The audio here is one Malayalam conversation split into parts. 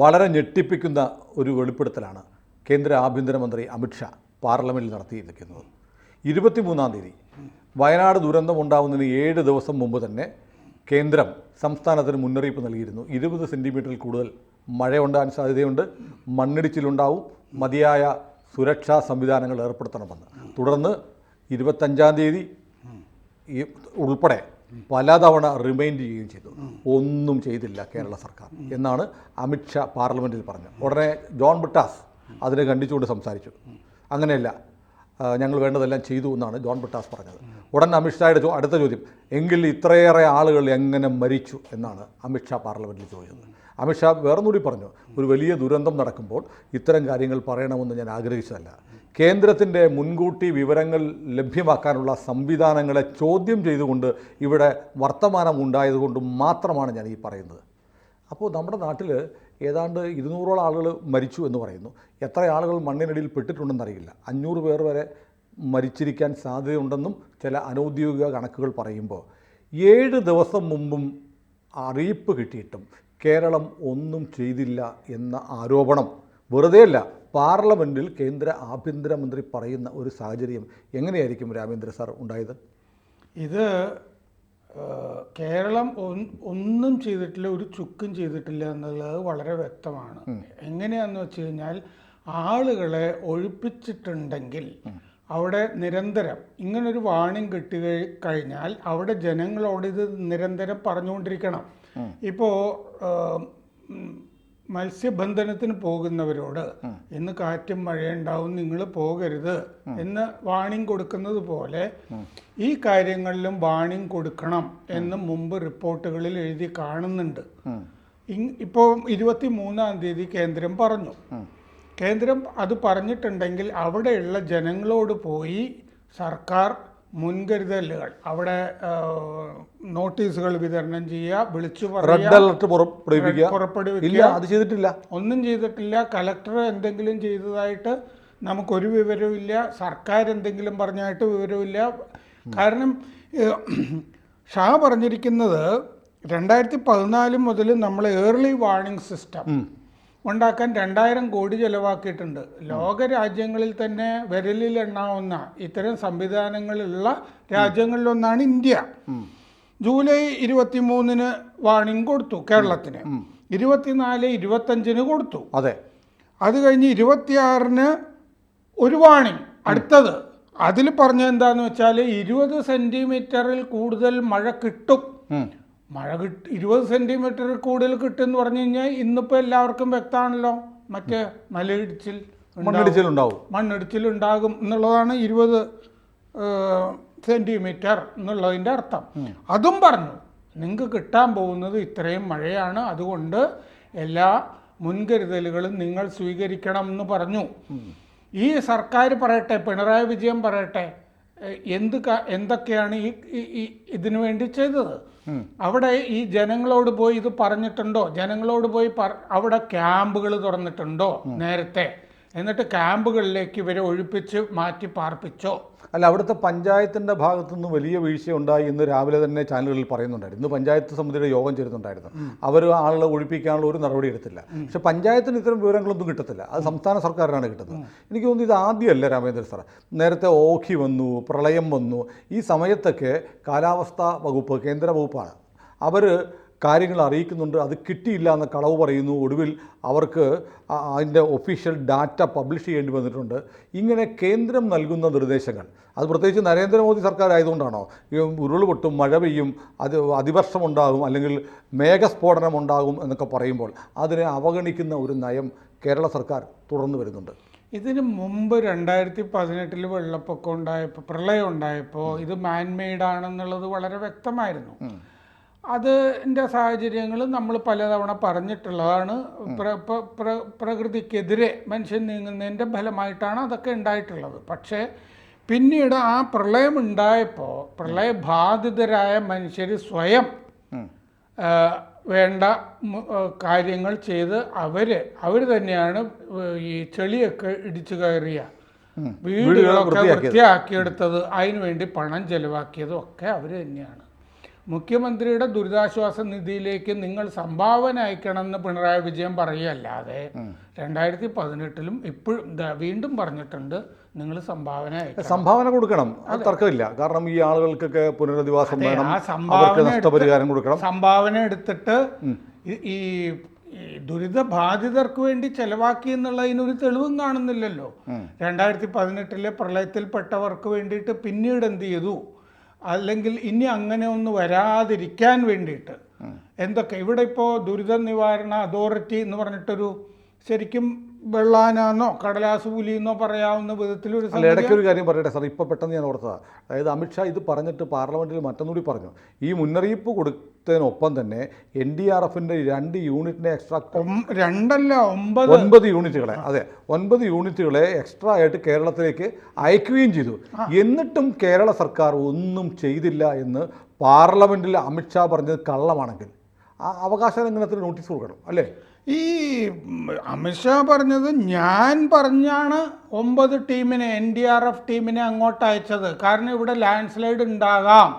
വളരെ ഞെട്ടിപ്പിക്കുന്ന ഒരു വെളിപ്പെടുത്തലാണ് കേന്ദ്ര ആഭ്യന്തരമന്ത്രി അമിത്ഷാ പാർലമെന്റിൽ നടത്തിയിരിക്കുന്നത്. ഇരുപത്തിമൂന്നാം തീയതി വയനാട് ദുരന്തം ഉണ്ടാകുന്നതിന് ഏഴ് ദിവസം മുമ്പ് തന്നെ കേന്ദ്രം സംസ്ഥാനത്തിന് മുന്നറിയിപ്പ് നൽകിയിരുന്നു. ഇരുപത് സെന്റിമീറ്ററിൽ കൂടുതൽ മഴ ഉണ്ടാകാൻ സാധ്യതയുണ്ട് മണ്ണിടിച്ചിലുണ്ടാവും മതിയായ സുരക്ഷാ സംവിധാനങ്ങൾ ഏർപ്പെടുത്തണമെന്ന്. തുടർന്ന് ഇരുപത്തഞ്ചാം തീയതി ഉൾപ്പെടെ പലതവണ റിമൈൻഡ് ചെയ്യുകയും ചെയ്തു. ഒന്നും ചെയ്തില്ല കേരള സർക്കാർ എന്നാണ് അമിത്ഷാ പാർലമെന്റിൽ പറഞ്ഞത്. ഉടനെ ജോൺ ബിട്ടാസ് അതിനെ കണ്ടിച്ചുകൊണ്ട് സംസാരിച്ചു. അങ്ങനെയല്ല ഞങ്ങൾ വേണ്ടതെല്ലാം ചെയ്തു എന്നാണ് ജോൺ ബിട്ടാസ് പറഞ്ഞത്. ഉടൻ അമിത്ഷായുടെ അടുത്ത ചോദ്യം. എങ്കിൽ ഇത്രയേറെ ആളുകൾ എങ്ങനെ മരിച്ചു എന്നാണ് അമിത്ഷാ പാർലമെന്റിൽ ചോദിച്ചത്. അമിത്ഷാ വേറൊന്നുകൂടി പറഞ്ഞു. ഒരു വലിയ ദുരന്തം നടക്കുമ്പോൾ ഇത്തരം കാര്യങ്ങൾ പറയണമെന്ന് ഞാൻ ആഗ്രഹിച്ചതല്ല. കേന്ദ്രത്തിന്റെ മുൻകൂട്ടി വിവരങ്ങൾ ലഭ്യമാക്കാനുള്ള സംവിധാനങ്ങളെ ചോദ്യം ചെയ്തുകൊണ്ട് ഇവിടെ വർത്തമാനം ഉണ്ടായതുകൊണ്ട് മാത്രമാണ് ഞാൻ ഈ പറയുന്നത്. അപ്പോൾ നമ്മുടെ നാട്ടിൽ ഏതാണ്ട് ഇരുന്നൂറോളം ആളുകൾ മരിച്ചു എന്ന് പറയുന്നു. എത്ര ആളുകൾ മണ്ണിനടിയിൽ പെട്ടിട്ടുണ്ടെന്നറിയില്ല. അഞ്ഞൂറ് പേർ വരെ മരിച്ചിരിക്കാൻ സാധ്യതയുണ്ടെന്നും ചില അനൗദ്യോഗിക കണക്കുകൾ പറയുമ്പോൾ ഏഴ് ദിവസം മുമ്പും അറിയിപ്പ് കിട്ടിയിട്ടും കേരളം ഒന്നും ചെയ്തില്ല എന്ന ആരോപണം വെറുതെയല്ല പാർലമെന്റിൽ കേന്ദ്ര ആഭ്യന്തരമന്ത്രി പറയുന്ന ഒരു സാഹചര്യം എങ്ങനെയായിരിക്കും രാമേന്ദ്ര സാർ ഉണ്ടായത്? ഇത് കേരളം ഒന്നും ചെയ്തിട്ടില്ല ഒരു ചുക്കും ചെയ്തിട്ടില്ല എന്നുള്ളത് വളരെ വ്യക്തമാണ്. എങ്ങനെയാണെന്ന് വെച്ച് കഴിഞ്ഞാൽ ആളുകളെ ഒഴിപ്പിച്ചിട്ടുണ്ടെങ്കിൽ അവിടെ നിരന്തരം ഇങ്ങനൊരു വാണിംഗ് കിട്ടി കഴിഞ്ഞാൽ അവിടെ ജനങ്ങളോട് ഇത് നിരന്തരം പറഞ്ഞുകൊണ്ടിരിക്കണം. ഇപ്പോൾ മത്സ്യബന്ധനത്തിന് പോകുന്നവരോട് ഇന്ന് കാറ്റും മഴയുണ്ടാവും നിങ്ങൾ പോകരുത് എന്ന് വാണിംഗ് കൊടുക്കുന്നത് പോലെ ഈ കാര്യങ്ങളിലും വാണിംഗ് കൊടുക്കണം എന്ന് മുമ്പ് റിപ്പോർട്ടുകളിൽ എഴുതി കാണുന്നുണ്ട്. ഇപ്പോ ഇപ്പോൾ ഇരുപത്തി മൂന്നാം തീയതി കേന്ദ്രം പറഞ്ഞു. കേന്ദ്രം അത് പറഞ്ഞിട്ടുണ്ടെങ്കിൽ അവിടെയുള്ള ജനങ്ങളോട് പോയി സർക്കാർ മുൻകരുതലുകൾ അവിടെ നോട്ടീസുകൾ വിതരണം ചെയ്യുക വിളിച്ചു റെഡ് അലർട്ട് പുറപ്പെടുവിക്കുക. അത് ചെയ്തിട്ടില്ല. ഒന്നും ചെയ്തിട്ടില്ല. കലക്ടർ എന്തെങ്കിലും ചെയ്തതായിട്ട് നമുക്കൊരു വിവരവുമില്ല സർക്കാർ എന്തെങ്കിലും പറഞ്ഞായിട്ട് വിവരമില്ല കാരണം ഷാ പറഞ്ഞിരിക്കുന്നത് രണ്ടായിരത്തി പതിനാല് മുതൽ നമ്മൾ ഏർലി വാർണിംഗ് സിസ്റ്റം ഉണ്ടാക്കാൻ രണ്ടായിരം കോടി ചെലവാക്കിയിട്ടുണ്ട്. ലോക രാജ്യങ്ങളിൽ തന്നെ വിരലിൽ എണ്ണാവുന്ന ഇത്തരം സംവിധാനങ്ങളുള്ള രാജ്യങ്ങളിലൊന്നാണ് ഇന്ത്യ. ജൂലൈ ഇരുപത്തി മൂന്നിന് വാണിംഗ് കൊടുത്തു കേരളത്തിന്. ഇരുപത്തിനാല് ഇരുപത്തഞ്ചിന് കൊടുത്തു. അതെ. അത് കഴിഞ്ഞ് ഇരുപത്തിയാറിന് ഒരു വാണിംഗ്. അടുത്തത്. അതിൽ പറഞ്ഞ എന്താന്ന് വെച്ചാൽ ഇരുപത് സെന്റിമീറ്ററിൽ കൂടുതൽ മഴ കിട്ടും. മഴ കിട്ടി ഇരുപത് സെന്റിമീറ്റർ കൂടുതൽ കിട്ടുമെന്ന് പറഞ്ഞു കഴിഞ്ഞാൽ ഇന്നിപ്പോൾ എല്ലാവർക്കും വ്യക്തമാണല്ലോ. മറ്റേ മലയിടിച്ചിൽ ഉണ്ടാവും. മണ്ണിടിച്ചിലുണ്ടാവും മണ്ണിടിച്ചിൽ ഉണ്ടാകും എന്നുള്ളതാണ് ഇരുപത് സെന്റിമീറ്റർ എന്നുള്ളതിന്റെ അർത്ഥം. അതും പറഞ്ഞു നിങ്ങൾക്ക് കിട്ടാൻ പോകുന്നത് ഇത്രയും മഴയാണ്. അതുകൊണ്ട് എല്ലാ മുൻകരുതലുകളും നിങ്ങൾ സ്വീകരിക്കണം എന്ന് പറഞ്ഞു. ഈ സർക്കാർ പറയട്ടെ പിണറായി വിജയൻ പറയട്ടെ എന്ത് എന്തൊക്കെയാണ് ഈ ഇതിനു വേണ്ടി ചെയ്തത്? അവിടെ ഈ ജനങ്ങളോട് പോയി ഇത് പറഞ്ഞിട്ടുണ്ടോ? ജനങ്ങളോട് പോയി അവിടെ ക്യാമ്പുകൾ തുറന്നിട്ടുണ്ടോ നേരത്തെ? എന്നിട്ട് ക്യാമ്പുകളിലേക്ക് ഇവരെ ഒഴിപ്പിച്ച് മാറ്റി പാർപ്പിച്ചോ? അല്ല അവിടുത്തെ പഞ്ചായത്തിന്റെ ഭാഗത്തുനിന്ന് വലിയ വീഴ്ച ഉണ്ടായി എന്ന് രാവിലെ തന്നെ ചാനലുകളിൽ പറയുന്നുണ്ടായിരുന്നു. ഇന്ന് പഞ്ചായത്ത് സമിതിയുടെ യോഗം ചേരുന്നുണ്ടായിരുന്നു. അവർ ആളുകളെ ഒഴിപ്പിക്കാനുള്ള ഒരു നടപടി എടുത്തില്ല. പക്ഷേ പഞ്ചായത്തിന് ഇത്തരം വിവരങ്ങളൊന്നും കിട്ടത്തില്ല. അത് സംസ്ഥാന സർക്കാരിനാണ് കിട്ടുന്നത്. എനിക്ക് തോന്നുന്നു ഇത് ആദ്യമല്ല രാമേന്ദ്ര സാർ നേരത്തെ ഓഖി വന്നു പ്രളയം വന്നു. ഈ സമയത്തൊക്കെ കാലാവസ്ഥാ വകുപ്പ് കേന്ദ്ര വകുപ്പാണ്. അവർ കാര്യങ്ങൾ അറിയിക്കുന്നുണ്ട്. അത് കിട്ടിയില്ല എന്ന കളവ് പറയുന്നു. ഒടുവിൽ അവർക്ക് അതിന്റെ ഒഫീഷ്യൽ ഡാറ്റ പബ്ലിഷ് ചെയ്യേണ്ടി വന്നിട്ടുണ്ട്. ഇങ്ങനെ കേന്ദ്രം നൽകുന്ന നിർദ്ദേശങ്ങൾ. അത് പ്രത്യേകിച്ച് നരേന്ദ്രമോദി സർക്കാർ ആയതുകൊണ്ടാണോ ഉരുൾപൊട്ടും മഴ പെയ്യും അത് അതിവർഷം ഉണ്ടാകും അല്ലെങ്കിൽ മേഘസ്ഫോടനം ഉണ്ടാകും എന്നൊക്കെ പറയുമ്പോൾ അതിനെ അവഗണിക്കുന്ന ഒരു നയം കേരള സർക്കാർ തുടർന്നു വരുന്നുണ്ട്. ഇതിന് മുമ്പ് രണ്ടായിരത്തി പതിനെട്ടിൽ വെള്ളപ്പൊക്കം ഉണ്ടായപ്പോൾ പ്രളയം ഉണ്ടായപ്പോൾ ഇത് മാൻമെയ്ഡ് ആണെന്നുള്ളത് വളരെ വ്യക്തമായിരുന്നു. അതിന്റെ സാഹചര്യങ്ങൾ നമ്മൾ പലതവണ പറഞ്ഞിട്ടുള്ളതാണ്. പ്ര പ്ര- പ്ര- പ്രകൃതിക്കെതിരെ മനുഷ്യൻ നീങ്ങുന്നതിന്റെ ഫലമായിട്ടാണ് അതൊക്കെ ഉണ്ടായിട്ടുള്ളത്. പക്ഷേ പിന്നീട് ആ പ്രളയം ഉണ്ടായപ്പോൾ പ്രളയബാധിതരായ മനുഷ്യർ സ്വയം വേണ്ട കാര്യങ്ങൾ ചെയ്ത് അവർ അവർ തന്നെയാണ് ഈ ചെളിയൊക്കെ ഇടിച്ചു കയറിയ വീടുകളൊക്കെ വൃത്തിയാക്കിയെടുത്തത്. അതിനുവേണ്ടി പണം ചെലവാക്കിയതും ഒക്കെ അവർ തന്നെയാണ്. മുഖ്യമന്ത്രിയുടെ ദുരിതാശ്വാസ നിധിയിലേക്ക് നിങ്ങൾ സംഭാവന അയക്കണമെന്ന് പിണറായി വിജയൻ പറയുകയല്ലാതെ രണ്ടായിരത്തി പതിനെട്ടിലും ഇപ്പോഴും വീണ്ടും പറഞ്ഞിട്ടുണ്ട് നിങ്ങൾ സംഭാവന സംഭാവന കൊടുക്കണം. അത് തർക്കമില്ല. കാരണം ഈ ആളുകൾക്കൊക്കെ പുനരധിവാസം വേണം. അവർക്ക് സംഭാവന നഷ്ടപരിഹാരം കൊടുക്കണം. സംഭാവന എടുത്തിട്ട് ഈ- ദുരിതബാധിതർക്ക് ഈ ദുരിത ബാധിതർക്ക് വേണ്ടി ചെലവാക്കി എന്നുള്ളതിനൊരു തെളിവും കാണുന്നില്ലല്ലോ. രണ്ടായിരത്തി പതിനെട്ടിലെ പ്രളയത്തിൽപ്പെട്ടവർക്ക് വേണ്ടിയിട്ട് പിന്നീട് എന്ത് ചെയ്തു? അല്ലെങ്കിൽ ഇനി അങ്ങനെ ഒന്ന് വരാതിരിക്കാൻ വേണ്ടിയിട്ട് എന്തൊക്കെ? ഇവിടെ ഇപ്പോൾ ദുരിത നിവാരണ അതോറിറ്റി എന്ന് പറഞ്ഞിട്ടൊരു ശരിക്കും വെള്ളാനാന്നോ കടലാസ് പുലിയെന്നോ പറയാവുന്ന വിധത്തിലൊരു അല്ല ഇടയ്ക്ക് ഒരു കാര്യം പറയട്ടെ സാർ. ഇപ്പോൾ പെട്ടെന്ന് ഞാൻ ഓർത്തതാണ് അതായത് അമിത്ഷാ ഇത് പറഞ്ഞിട്ട് പാർലമെന്റിൽ മറ്റൊന്നുകൂടി പറഞ്ഞു. ഈ മുന്നറിയിപ്പ് കൊടുത്തതിനൊപ്പം തന്നെ എൻ ഡി ആർ എഫിന്റെ രണ്ട് യൂണിറ്റിനെ എക്സ്ട്രാ രണ്ടല്ല ഒമ്പത്. ഒൻപത് യൂണിറ്റുകളെ അതെ ഒൻപത് യൂണിറ്റുകളെ എക്സ്ട്രാ ആയിട്ട് കേരളത്തിലേക്ക് അയക്കുകയും ചെയ്തു. എന്നിട്ടും കേരള സർക്കാർ ഒന്നും ചെയ്തില്ല എന്ന് പാർലമെന്റിൽ അമിത്ഷാ പറഞ്ഞത് കള്ളമാണെങ്കിൽ. ആ അവകാശ ലംഘനത്തിന് നോട്ടീസ് കൊടുക്കണം അല്ലേ? ഈ അമിത്ഷാ പറഞ്ഞത് ഞാൻ പറഞ്ഞാണ് ഒമ്പത് ടീമിനെ എൻ ഡി ആർ എഫ് ടീമിനെ അങ്ങോട്ട് അയച്ചത്. കാരണം ഇവിടെ ലാൻഡ് സ്ലൈഡ് ഉണ്ടാകാം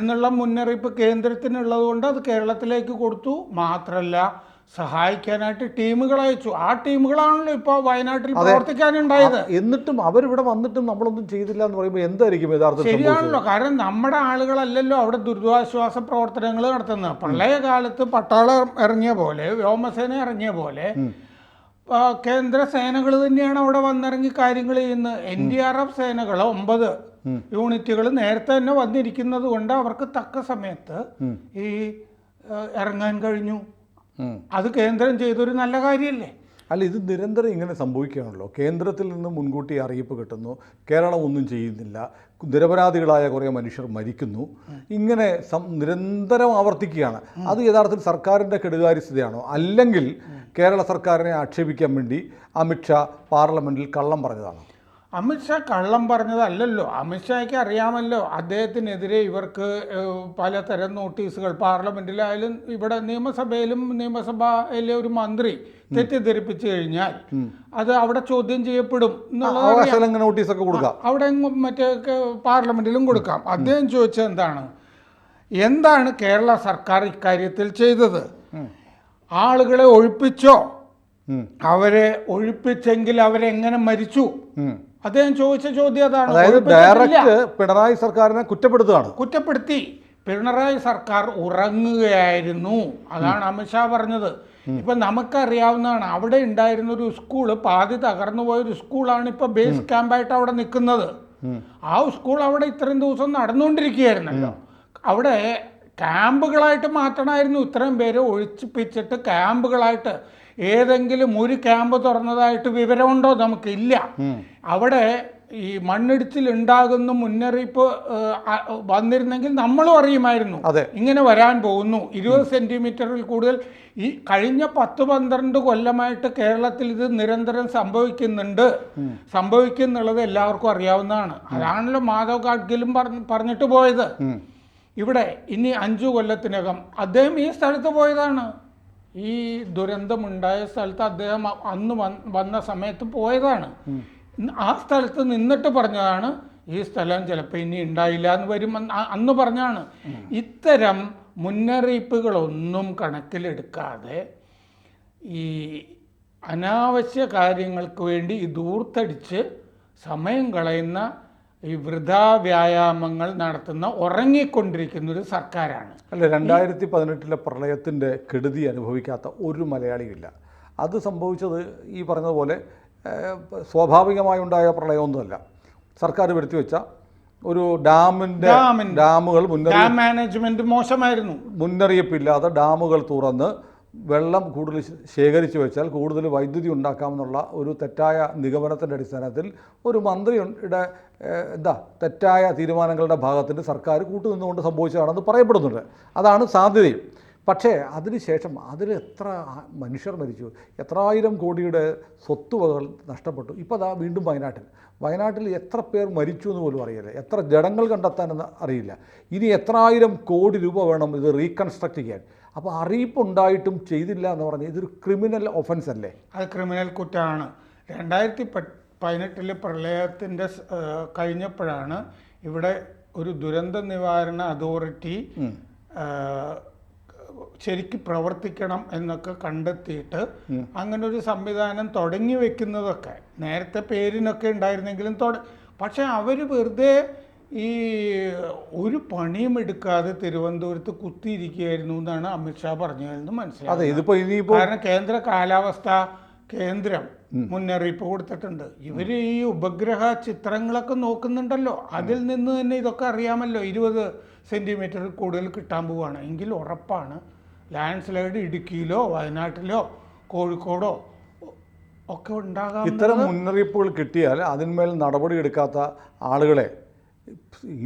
എന്നുള്ള മുന്നറിയിപ്പ് കേന്ദ്രത്തിനുള്ളത് കൊണ്ട് അത് കേരളത്തിലേക്ക് കൊടുത്തു. മാത്രമല്ല സഹായിക്കാനായിട്ട് ടീമുകൾ അയച്ചു. ആ ടീമുകളാണല്ലോ ഇപ്പോൾ വയനാട്ടിൽ പ്രവർത്തിക്കാനുണ്ടായത്. എന്നിട്ടും അവരിവിടെ വന്നിട്ടും നമ്മളൊന്നും ചെയ്തില്ല എന്ന് പറയുമ്പോൾ എന്തായിരിക്കും യഥാർത്ഥം? ശരിയാണല്ലോ. കാരണം നമ്മുടെ ആളുകളല്ലല്ലോ അവിടെ ദുരിതാശ്വാസ പ്രവർത്തനങ്ങൾ നടത്തുന്നത്. പ്രളയകാലത്ത് പട്ടാളം ഇറങ്ങിയ പോലെ വ്യോമസേന ഇറങ്ങിയ പോലെ കേന്ദ്ര സേനകൾ തന്നെയാണ് അവിടെ വന്നിറങ്ങി കാര്യങ്ങൾ ചെയ്യുന്നത്. എൻ ഡി ആർ എഫ് സേനകൾ ഒമ്പത് യൂണിറ്റുകൾ നേരത്തെ തന്നെ വന്നിരിക്കുന്നത് കൊണ്ട് അവർക്ക് തക്ക സമയത്ത് ഈ ഇറങ്ങാൻ കഴിഞ്ഞു. അത് കേന്ദ്രം ചെയ്തൊരു നല്ല കാര്യമല്ലേ? അല്ല ഇത് നിരന്തരം ഇങ്ങനെ സംഭവിക്കുകയാണല്ലോ. കേന്ദ്രത്തിൽ നിന്ന് മുൻകൂട്ടി അറിയിപ്പ് കിട്ടുന്നു. കേരളം ഒന്നും ചെയ്യുന്നില്ല. നിരപരാധികളായ കുറേ മനുഷ്യർ മരിക്കുന്നു. ഇങ്ങനെ നിരന്തരം ആവർത്തിക്കുകയാണ്. അത് യഥാർത്ഥത്തിൽ സർക്കാരിന്റെ കെടുകാര്യസ്ഥതയാണോ? അല്ലെങ്കിൽ കേരള സർക്കാരിനെ ആക്ഷേപിക്കാൻ വേണ്ടി അമിത്ഷാ പാർലമെന്റിൽ കള്ളം പറഞ്ഞതാണ്. അമിത്ഷാ കള്ളം പറഞ്ഞതല്ലല്ലോ. അമിത്ഷായ്ക്ക് അറിയാമല്ലോ. അദ്ദേഹത്തിനെതിരെ ഇവർക്ക് പലതരം നോട്ടീസുകൾ. പാർലമെന്റിലായാലും ഇവിടെ നിയമസഭയിലും നിയമസഭയിലെ ഒരു മന്ത്രി തെറ്റിദ്ധരിപ്പിച്ചു കഴിഞ്ഞാൽ അത് അവിടെ ചോദ്യം ചെയ്യപ്പെടും എന്നുള്ളത് നോട്ടീസൊക്കെ കൊടുക്കാം. അവിടെ മറ്റേ പാർലമെന്റിലും കൊടുക്കാം. അദ്ദേഹം ചോദിച്ചത് എന്താണ്? എന്താണ് കേരള സർക്കാർ ഇക്കാര്യത്തിൽ ചെയ്തത്? ആളുകളെ ഒഴിപ്പിച്ചോ. അവരെ ഒഴിപ്പിച്ചെങ്കിൽ അവരെങ്ങനെ മരിച്ചു. അദ്ദേഹം ചോദിച്ച ചോദ്യം അതാണ്. അതായത്. ഡയറക്റ്റ് പിണറായി സർക്കാരിനെ കുറ്റപ്പെടുത്തുകയാണ്. കുറ്റപ്പെടുത്തി. പിണറായി സർക്കാർ ഉറങ്ങുകയായിരുന്നു. അതാണ് അമിത്ഷാ പറഞ്ഞത്. ഇപ്പൊ നമുക്കറിയാവുന്നതാണ് അവിടെ ഉണ്ടായിരുന്ന ഒരു സ്കൂൾ പാതി തകർന്നു പോയ ഒരു സ്കൂളാണ് ഇപ്പൊ ബേസ് ക്യാമ്പായിട്ട് അവിടെ നിൽക്കുന്നത്. ആ സ്കൂൾ അവിടെ ഇത്രയും ദിവസം നടന്നുകൊണ്ടിരിക്കുകയായിരുന്നല്ലോ. അവിടെ ക്യാമ്പുകളായിട്ട് മാറ്റണമായിരുന്നു. ഇത്രയും പേരെ ഒഴിച്ചിപ്പിച്ചിട്ട് ക്യാമ്പുകളായിട്ട് ഏതെങ്കിലും ഒരു ക്യാമ്പ് തുറന്നതായിട്ട് വിവരമുണ്ടോ? നമുക്കില്ല. അവിടെ ഈ മണ്ണിടിച്ചിൽ ഉണ്ടാകുന്ന മുന്നറിയിപ്പ് വന്നിരുന്നെങ്കിൽ നമ്മളും അറിയുമായിരുന്നു. അതെ. ഇങ്ങനെ വരാൻ പോകുന്നു. ഇരുപത് സെന്റിമീറ്ററിൽ കൂടുതൽ ഈ കഴിഞ്ഞ പത്ത് പന്ത്രണ്ട് കൊല്ലമായിട്ട് കേരളത്തിൽ ഇത് നിരന്തരം സംഭവിക്കുന്നുണ്ട്. സംഭവിക്കുന്നുള്ളത് എല്ലാവർക്കും അറിയാവുന്നതാണ്. അതാണല്ലോ മാധവ് ഗാഡ്ഗിലും പറഞ്ഞിട്ട് പോയത്. ഇവിടെ ഇനി അഞ്ചു കൊല്ലത്തിനകം അദ്ദേഹം ഈ സ്ഥലത്ത് പോയതാണ്. ഈ ദുരന്തമുണ്ടായ സ്ഥലത്ത് അദ്ദേഹം അന്ന് വന്ന സമയത്ത് പോയതാണ്. ആ സ്ഥലത്ത് നിന്നിട്ട് പറഞ്ഞതാണ് ഈ സ്ഥലം ചിലപ്പോൾ ഇനി ഉണ്ടായില്ല എന്ന് വരും അന്ന് പറഞ്ഞാണ് ഇത്തരം മുന്നറിയിപ്പുകളൊന്നും കണക്കിലെടുക്കാതെ ഈ അനാവശ്യ കാര്യങ്ങൾക്ക് വേണ്ടി ഈ ദൂർത്തടിച്ച് സമയം കളയുന്ന ഈ വൃഥാ വ്യായാമങ്ങൾ നടത്തുന്ന ഉറങ്ങിക്കൊണ്ടിരിക്കുന്ന ഒരു സർക്കാരാണ്. അല്ല രണ്ടായിരത്തി പതിനെട്ടിലെ പ്രളയത്തിന്റെ കെടുതി അനുഭവിക്കാത്ത ഒരു മലയാളിയില്ല. അത് സംഭവിച്ചത് ഈ പറഞ്ഞതുപോലെ സ്വാഭാവികമായി ഉണ്ടായ പ്രളയമൊന്നുമല്ല. സർക്കാർ വരുത്തി വെച്ച ഒരു ഡാമിന്റെ ഡാമുകൾ മുന്നറിയിപ്പ് ഡാം മാനേജ്മെന്റ് മോശമായിരുന്നു. മുന്നറിയിപ്പില്ലാതെ ഡാമുകൾ തുറന്ന് വെള്ളം കൂടുതൽ ശേഖരിച്ചു വെച്ചാൽ കൂടുതൽ വൈദ്യുതി ഉണ്ടാക്കാമെന്നുള്ള ഒരു തെറ്റായ നിഗമനത്തിന്റെ അടിസ്ഥാനത്തിൽ ഒരു മന്ത്രിയുടെ എന്താ തെറ്റായ തീരുമാനങ്ങളുടെ ഭാഗത്തിന് സർക്കാർ കൂട്ടുനിന്നുകൊണ്ട് സംഭവിച്ചതാണെന്ന് പറയപ്പെടുന്നുണ്ട്. അതാണ് സാധ്യതയും. പക്ഷേ അതിനുശേഷം അതിൽ എത്ര മനുഷ്യർ മരിച്ചു എത്രായിരം കോടിയുടെ സ്വത്തുവകകൾ നഷ്ടപ്പെട്ടു. ഇപ്പോൾ അതാ വീണ്ടും വയനാട്ടിൽ. വയനാട്ടിൽ എത്ര പേർ മരിച്ചു എന്ന് പോലും അറിയില്ല. എത്ര ജഡങ്ങൾ കണ്ടെത്താനെന്ന് അറിയില്ല. ഇനി എത്രായിരം കോടി രൂപ വേണം ഇത് റീകൺസ്ട്രക്റ്റ് ചെയ്യാൻ. അപ്പോൾ അറിയിപ്പുണ്ടായിട്ടും ചെയ്തില്ല എന്ന് പറഞ്ഞാൽ ഇതൊരു ക്രിമിനൽ ഒഫൻസ് അല്ലേ? അത് ക്രിമിനൽ കുറ്റമാണ്. രണ്ടായിരത്തി പതിനെട്ടിലെ പ്രളയത്തിന്റെ കഴിഞ്ഞപ്പോഴാണ് ഇവിടെ ഒരു ദുരന്ത നിവാരണ അതോറിറ്റി ശരിക്ക് പ്രവർത്തിക്കണം എന്നൊക്കെ കണ്ടെത്തിയിട്ട് അങ്ങനെ ഒരു സംവിധാനം തുടങ്ങി വെക്കുന്നതൊക്കെ. നേരത്തെ പേരിനൊക്കെ ഉണ്ടായിരുന്നെങ്കിലും തുട പക്ഷെ അവർ വെറുതെ ഈ ഒരു പണിയും എടുക്കാതെ തിരുവനന്തപുരത്ത് കുത്തിയിരിക്കുകയായിരുന്നു എന്നാണ് അമിത്ഷാ പറഞ്ഞതെന്ന് മനസ്സിലായത് കാരണം കേന്ദ്ര കാലാവസ്ഥ കേന്ദ്രം മുന്നറിയിപ്പ് കൊടുത്തിട്ടുണ്ട്. ഇവർ ഈ ഉപഗ്രഹ ചിത്രങ്ങളൊക്കെ നോക്കുന്നുണ്ടല്ലോ. അതിൽ നിന്ന് തന്നെ ഇതൊക്കെ അറിയാമല്ലോ. ഇരുപത് സെന്റിമീറ്റർ കൂടുതൽ കിട്ടാൻ പോവാണ്. എങ്കിൽ ഉറപ്പാണ് ലാൻഡ് സ്ലൈഡ് ഇടുക്കിയിലോ വയനാട്ടിലോ കോഴിക്കോടോ ഒക്കെ ഉണ്ടാകാം ഇത്തരം മുന്നറിയിപ്പുകൾ കിട്ടിയാൽ അതിന്മേൽ നടപടി എടുക്കാത്ത ആളുകളെ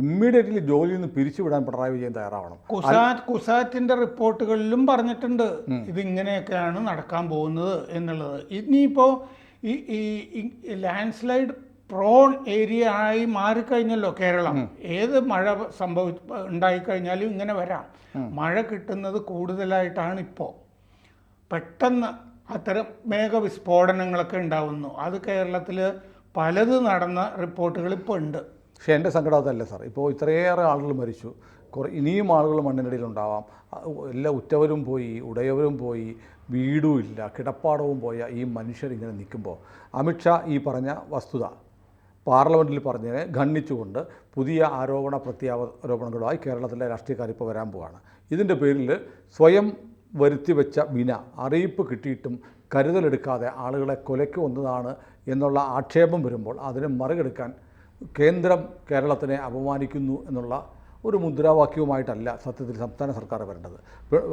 ഇമ്മീഡിയറ്റ്ലി ജോലിയിൽ നിന്ന് പിരിച്ചുവിടാൻ പിണറായി വിജയൻ തയ്യാറാവണം. കുസാറ്റ് കുസാറ്റിന്റെ റിപ്പോർട്ടുകളിലും പറഞ്ഞിട്ടുണ്ട്. ഇതിങ്ങനെയൊക്കെയാണ് നടക്കാൻ പോകുന്നത് എന്നുള്ളത്. ഇനിയിപ്പോൾ ഈ ഈ ലാൻഡ് സ്ലൈഡ് പ്രോൺ ഏരിയ ആയി മാറിക്കഴിഞ്ഞല്ലോ കേരളം. ഏത് മഴ സംഭവി ഉണ്ടായിക്കഴിഞ്ഞാലും ഇങ്ങനെ വരാം. മഴ കിട്ടുന്നത് കൂടുതലായിട്ടാണ് ഇപ്പോൾ പെട്ടെന്ന് അത്തരം മേഘവിസ്ഫോടനങ്ങളൊക്കെ ഉണ്ടാവുന്നു. അത് കേരളത്തിൽ പലത് നടന്ന റിപ്പോർട്ടുകൾ ഇപ്പോൾ ഉണ്ട്. പക്ഷേ എന്റെ സങ്കടം അതല്ല സാർ. ഇപ്പോൾ ഇത്രയേറെ ആളുകൾ മരിച്ചു. കുറേ ഇനിയും ആളുകൾ മണ്ണിനടിയിലുണ്ടാവാം. എല്ലാ ഉറ്റവരും പോയി ഉടയവരും പോയി വീടും ഇല്ല കിടപ്പാടവും പോയ ഈ മനുഷ്യരിങ്ങനെ നിൽക്കുമ്പോൾ അമിത്ഷാ ഈ പറഞ്ഞ വസ്തുത പാർലമെന്റിൽ പറഞ്ഞതിനെ ഖണ്ഡിച്ചുകൊണ്ട് പുതിയ ആരോപണ പ്രത്യാരോപണങ്ങളുമായി കേരളത്തിലെ രാഷ്ട്രീയക്കാർ ഇപ്പോൾ വരാൻ പോവാണ്. ഇതിന്റെ പേരിൽ സ്വയം വരുത്തി വെച്ച വിന അറിയിപ്പ് കിട്ടിയിട്ടും കരുതലെടുക്കാതെ ആളുകളെ കൊലയ്ക്ക് വന്നതാണ് എന്നുള്ള ആക്ഷേപം വരുമ്പോൾ അതിനെ മറികടക്കാൻ കേന്ദ്രം കേരളത്തിനെ അപമാനിക്കുന്നു എന്നുള്ള ഒരു മുദ്രാവാക്യവുമായിട്ടല്ല സത്യത്തിൽ സംസ്ഥാന സർക്കാർ വരേണ്ടത്.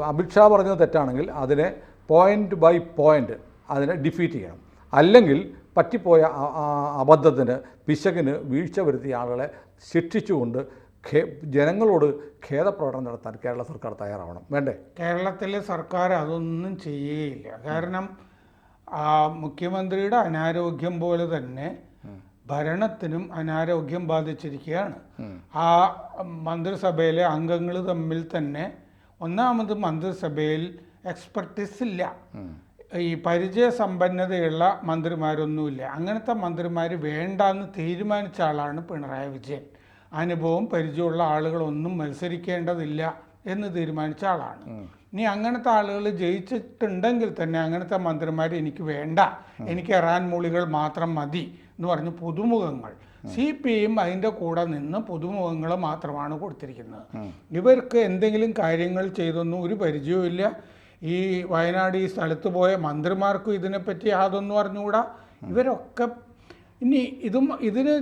അമിത്ഷാ പറഞ്ഞത് തെറ്റാണെങ്കിൽ അതിനെ പോയിന്റ് ബൈ പോയിന്റ് അതിനെ ഡിഫീറ്റ് ചെയ്യണം. അല്ലെങ്കിൽ പറ്റിപ്പോയ അബദ്ധത്തിന് പിശകിന് വീഴ്ച വരുത്തിയ ആളുകളെ ശിക്ഷിച്ചുകൊണ്ട് ഖേ ജനങ്ങളോട് ഖേദപ്രകടനം നടത്താൻ കേരള സർക്കാർ തയ്യാറാവണം. വേണ്ടേ? കേരളത്തിലെ സർക്കാർ അതൊന്നും ചെയ്യുകയില്ല കാരണം മുഖ്യമന്ത്രിയുടെ അനാരോഗ്യം പോലെ തന്നെ ഭരണത്തിനും അനാരോഗ്യം ബാധിച്ചിരിക്കുകയാണ്. ആ മന്ത്രിസഭയിലെ അംഗങ്ങൾ തമ്മിൽ തന്നെ ഒന്നാമത് മന്ത്രിസഭയിൽ എക്സ്പെർട്ടീസ് ഇല്ല. ഈ പരിചയ സമ്പന്നതയുള്ള മന്ത്രിമാരൊന്നുമില്ല. അങ്ങനത്തെ മന്ത്രിമാർ വേണ്ട എന്ന് തീരുമാനിച്ച ആളാണ് പിണറായി വിജയൻ. അനുഭവം പരിചയമുള്ള ആളുകളൊന്നും മത്സരിക്കേണ്ടതില്ല എന്ന് തീരുമാനിച്ച ആളാണ്. ഇനി അങ്ങനത്തെ ആളുകൾ ജയിച്ചിട്ടുണ്ടെങ്കിൽ തന്നെ അങ്ങനത്തെ മന്ത്രിമാർ എനിക്ക് വേണ്ട. എനിക്ക് എറാൻ മൂളികൾ മാത്രം മതി. എന്ന് പറഞ്ഞ് പുതുമുഖങ്ങൾ. സി പി എം അതിന്റെ കൂടെ നിന്ന് പുതുമുഖങ്ങൾ മാത്രമാണ് കൊടുത്തിരിക്കുന്നത്. ഇവർക്ക് എന്തെങ്കിലും കാര്യങ്ങൾ ചെയ്തൊന്നും ഒരു പരിചയവും ഇല്ല. ഈ വയനാട് ഈ സ്ഥലത്ത് പോയ മന്ത്രിമാർക്കും ഇതിനെപ്പറ്റി യാതൊന്നും അറിഞ്ഞുകൂടാ. ഇവരൊക്കെ ഇനി ഇതും ഇതിന്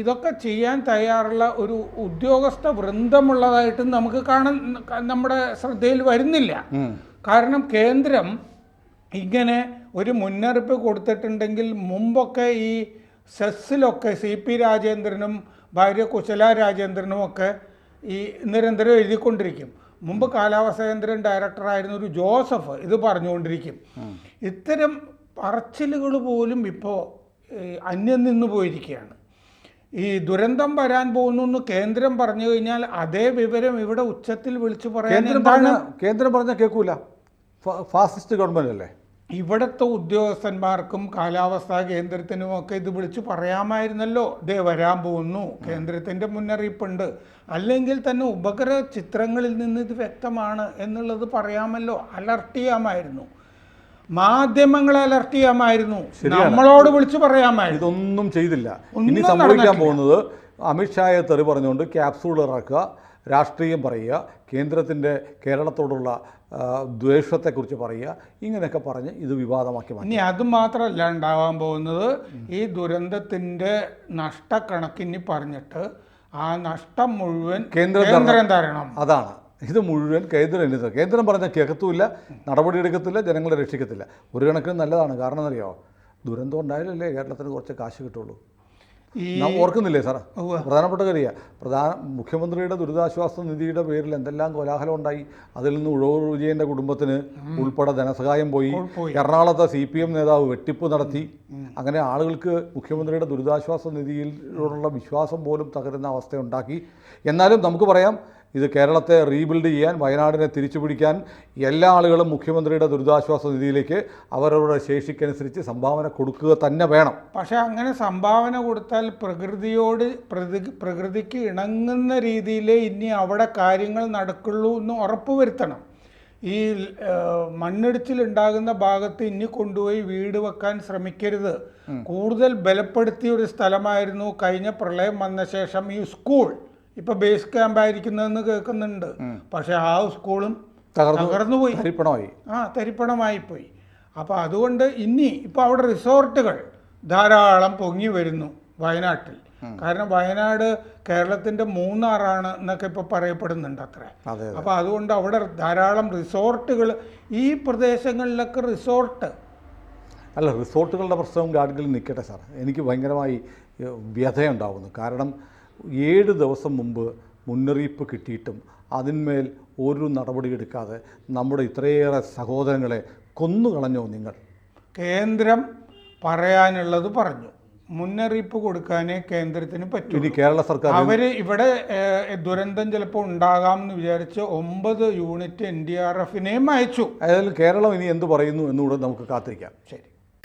ഇതൊക്കെ ചെയ്യാൻ തയ്യാറുള്ള ഒരു ഉദ്യോഗസ്ഥ വൃന്ദമുള്ളതായിട്ടും നമുക്ക് കാണാൻ നമ്മുടെ ശ്രദ്ധയിൽ വരുന്നില്ല. കാരണം കേന്ദ്രം ഇങ്ങനെ ഒരു മുന്നറിയിപ്പ് കൊടുത്തിട്ടുണ്ടെങ്കിൽ മുമ്പൊക്കെ ഈ സെസ്സിലൊക്കെ സി പി രാജേന്ദ്രനും ഭാര്യ കുശല രാജേന്ദ്രനും ഒക്കെ ഈ നിരന്തരം എഴുതിക്കൊണ്ടിരിക്കും. മുമ്പ് കാലാവസ്ഥ കേന്ദ്രം ഡയറക്ടറായിരുന്ന ഒരു ജോസഫ് ഇത് പറഞ്ഞുകൊണ്ടിരിക്കും. ഇത്തരം പറച്ചിലുകൾ പോലും ഇപ്പോൾ അന്യം നിന്ന് പോയിരിക്കുകയാണ്. ഈ ദുരന്തം വരാൻ പോകുന്നു എന്ന് കേന്ദ്രം പറഞ്ഞു കഴിഞ്ഞാൽ അതേ വിവരം ഇവിടെ ഉച്ചത്തിൽ വിളിച്ചു പറയാൻ കേന്ദ്രം പറഞ്ഞ കേൾക്കൂല. ഫാസിസ്റ്റ് ഗവൺമെന്റ് അല്ലേ? ഇവിടുത്തെ ഉദ്യോഗസ്ഥന്മാർക്കും കാലാവസ്ഥാ കേന്ദ്രത്തിനും ഒക്കെ ഇത് വിളിച്ചു പറയാമായിരുന്നല്ലോ. ദേ വരാൻ പോകുന്നു. കേന്ദ്രത്തിന്റെ മുന്നറിയിപ്പുണ്ട്. അല്ലെങ്കിൽ തന്നെ ഉപഗ്രഹ ചിത്രങ്ങളിൽ നിന്ന് ഇത് വ്യക്തമാണ് എന്നുള്ളത് പറയാമല്ലോ. അലർട്ട് ചെയ്യാമായിരുന്നു. മാധ്യമങ്ങളെ അലർട്ട് ചെയ്യാമായിരുന്നു. നമ്മളോട് വിളിച്ചു പറയാമായിരുന്നു. ഇതൊന്നും ചെയ്തില്ല. ഇനി സംഭവിക്കാൻ പോകുന്നത് അമിത്ഷായെ തെറി പറഞ്ഞുകൊണ്ട് ക്യാപ്സൂൾ ഇറക്കുക. രാഷ്ട്രീയം പറയുക കേന്ദ്രത്തിന്റെ കേരളത്തോടുള്ള ദ്വേഷത്തെക്കുറിച്ച് പറയുക ഇങ്ങനെയൊക്കെ പറഞ്ഞ് ഇത് വിവാദമാക്കി മാറ്റി. ഇനി അത് മാത്രമല്ല ഉണ്ടാവാൻ പോകുന്നത് ഈ ദുരന്തത്തിന്റെ നഷ്ടക്കണക്കിന് പറഞ്ഞിട്ട് ആ നഷ്ടം മുഴുവൻ കേന്ദ്രം തരണം. അതാണ്. ഇത് മുഴുവൻ കേന്ദ്രം എഴുതുന്നത് കേന്ദ്രം പറഞ്ഞാൽ കേൾക്കത്തുമില്ല നടപടിയെടുക്കത്തില്ല ജനങ്ങളെ രക്ഷിക്കത്തില്ല. ഒരു കണക്കിന് നല്ലതാണ്. കാരണം എന്നറിയോ ദുരന്തം ഉണ്ടായാലല്ലേ കേരളത്തിന് കുറച്ച് കാശ് കിട്ടുള്ളൂ. ഓർക്കുന്നില്ലേ സാർ പ്രധാനപ്പെട്ട കാര്യമാണ് പ്രധാന മുഖ്യമന്ത്രിയുടെ ദുരിതാശ്വാസ നിധിയുടെ പേരിൽ എന്തെല്ലാം കോലാഹലം ഉണ്ടായി? അതിൽ നിന്ന് ഉഴവൂർ വിജയന്റെ കുടുംബത്തിന് ഉൾപ്പെടെ ധനസഹായം പോയി. പോയി. എറണാകുളത്തെ സി പി എം നേതാവ് വെട്ടിപ്പ് നടത്തി. അങ്ങനെ ആളുകൾക്ക് മുഖ്യമന്ത്രിയുടെ ദുരിതാശ്വാസ നിധിയിലുള്ള വിശ്വാസം പോലും തകരുന്ന അവസ്ഥയുണ്ടാക്കി. എന്നാലും നമുക്ക് പറയാം ഇത് കേരളത്തെ റീബിൽഡ് ചെയ്യാൻ വയനാടിനെ തിരിച്ചു പിടിക്കാൻ എല്ലാ ആളുകളും മുഖ്യമന്ത്രിയുടെ ദുരിതാശ്വാസ നിധിയിലേക്ക് അവരവരുടെ ശേഷിക്കനുസരിച്ച് സംഭാവന കൊടുക്കുക തന്നെ വേണം. പക്ഷേ അങ്ങനെ സംഭാവന കൊടുത്താൽ പ്രകൃതിയോട് പ്രകൃതിക്ക് ഇണങ്ങുന്ന രീതിയിൽ ഇനി അവിടെ കാര്യങ്ങൾ നടക്കുള്ളൂ എന്ന് ഉറപ്പുവരുത്തണം ഈ മണ്ണിടിച്ചിലുണ്ടാകുന്ന ഭാഗത്ത് ഇനി കൊണ്ടുപോയി വീട് വെക്കാൻ ശ്രമിക്കരുത്. കൂടുതൽ ബലപ്പെടുത്തിയ ഒരു സ്ഥലമായിരുന്നു കഴിഞ്ഞ പ്രളയം വന്ന ശേഷം ഈ സ്കൂൾ. ഇപ്പൊ ബേസ് ക്യാമ്പ് ആയിരിക്കുന്നതെന്ന് കേൾക്കുന്നുണ്ട്. പക്ഷെ ആ സ്കൂളും തകർന്നു പോയി തരിപ്പണമായി. ആ തരിപ്പണമായി പോയി അപ്പോൾ അതുകൊണ്ട് ഇനി ഇപ്പോൾ അവിടെ റിസോർട്ടുകൾ ധാരാളം പൊങ്ങി വരുന്നു വയനാട്ടിൽ. കാരണം വയനാട് കേരളത്തിന്റെ മൂന്നാറാണ് എന്നൊക്കെ ഇപ്പോൾ പറയപ്പെടുന്നുണ്ട് അത്ര. അതെ അപ്പോൾ അതുകൊണ്ട് അവിടെ ധാരാളം റിസോർട്ടുകൾ ഈ പ്രദേശങ്ങളിലൊക്കെ റിസോർട്ട്. അല്ല റിസോർട്ടുകളുടെ പ്രശ്നവും ഗാഡ്ഗിൽ നിൽക്കട്ടെ സാർ എനിക്ക് ഭയങ്കരമായി വ്യഥയുണ്ടാവുന്നു. കാരണം ഏഴ് ദിവസം മുമ്പ് മുന്നറിയിപ്പ് കിട്ടിയിട്ടും അതിന്മേൽ ഒരു നടപടിയെടുക്കാതെ നമ്മുടെ ഇത്രയേറെ സഹോദരങ്ങളെ കൊന്നുകളഞ്ഞോ നിങ്ങൾ? കേന്ദ്രം പറയാനുള്ളത് പറഞ്ഞു. മുന്നറിയിപ്പ് കൊടുക്കാനേ കേന്ദ്രത്തിന് പറ്റും. ഇനി കേരള സർക്കാർ അവർ ഇവിടെ ദുരന്തം ചിലപ്പോൾ ഉണ്ടാകാം എന്ന് വിചാരിച്ച് ഒമ്പത് യൂണിറ്റ് എൻ ഡി ആർ എഫിനെയും അയച്ചു. അതായത് കേരളം ഇനി എന്ത് പറയുന്നു എന്നുകൂടെ നമുക്ക് കാത്തിരിക്കാം. ശരി.